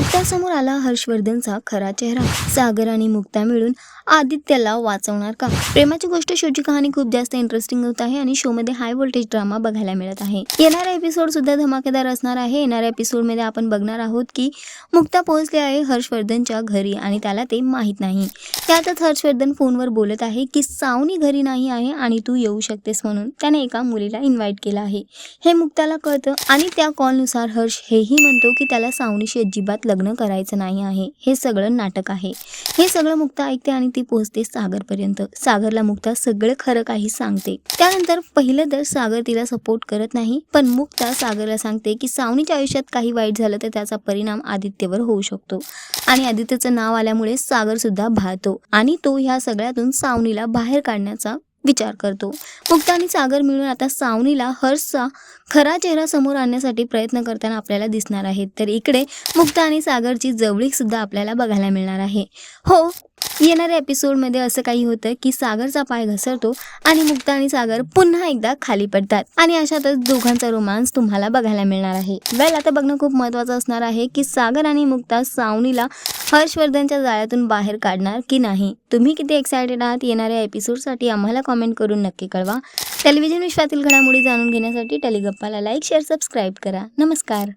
मुक्तासमोर आला हर्षवर्धनचा खरा चेहरा. सागर आणि मुक्ता मिळून आदित्यला वाचवणार का प्रेमाची गोष्ट शोची कहाणी खूप जास्त इंटरेस्टिंग होत आहे आणि शो मध्ये हाय व्होल्टेज ड्रामा बघायला मिळत आहे. येणारा एपिसोड सुद्धा धमाकेदार असणार आहे. येणाऱ्या एपिसोडमध्ये आपण बघणार आहोत की मुक्ता पोहोचली आहे हर्षवर्धनच्या घरी आणि त्याला ते माहीत नाही. त्यातच हर्षवर्धन फोनवर बोलत आहे की सावनी घरी नाही आहे आणि तू येऊ शकतेस म्हणून त्याने एका मुलीला इन्व्हाइट केलं आहे. हे मुक्ताला कळतं आणि त्या कॉलनुसार हर्ष हेही म्हणतो की त्याला सावनीशी अजिबात लग्न करायचं नाही आहे. हे सगळं नाटक आहे. हे सगळं मुक्ता ऐकते आणि ती पोहोचते सागरपर्यंत. सागरला मुक्ता सगळं खरं काही सांगते. त्यानंतर पहिलं तर सागर तिला सपोर्ट करत नाही पण मुक्ता सागरला सांगते की सावनीच्या आयुष्यात काही वाईट झालं तर त्याचा परिणाम आदित्यवर होऊ शकतो. आणि आदित्यचं नाव आल्यामुळे सागर सुद्धा आणि तो ह्या सगळ्यातून सावनीला बाहेर काढण्याचा विचार करतो. मुक्ता आणि सागर मिळून आता सावनीला हर्षचा खरा चेहरा समोर आणण्यासाठी प्रयत्न करताना आपल्याला दिसणार आहेत. तर इकडे मुक्ता आणि सागरची जवळीक सुद्धा आपल्याला बघायला मिळणार आहे. हो येणाऱ्या एपिसोडमध्ये असं काही होतं की सागरचा पाय घसरतो आणि मुक्ता आणि सागर पुन्हा एकदा खाली पडतात. आणि अशातच दोघांचा रोमांस तुम्हाला बघायला मिळणार आहे. वेल आता बघणं खूप महत्त्वाचं असणार आहे की सागर आणि मुक्ता सावनीला हर्षवर्धनच्या जाळ्यातून बाहेर काढणार की नाही? तुम्ही किती एक्सायटेड आहात? येणाऱ्या एपिसोडसाठी आम्हाला कॉमेंट करून नक्की कळवा. टेलिव्हिजन विश्वातील घडामोडी जाणून घेण्यासाठी टेलिगप्पाला लाईक शेअर सबस्क्राईब करा. नमस्कार.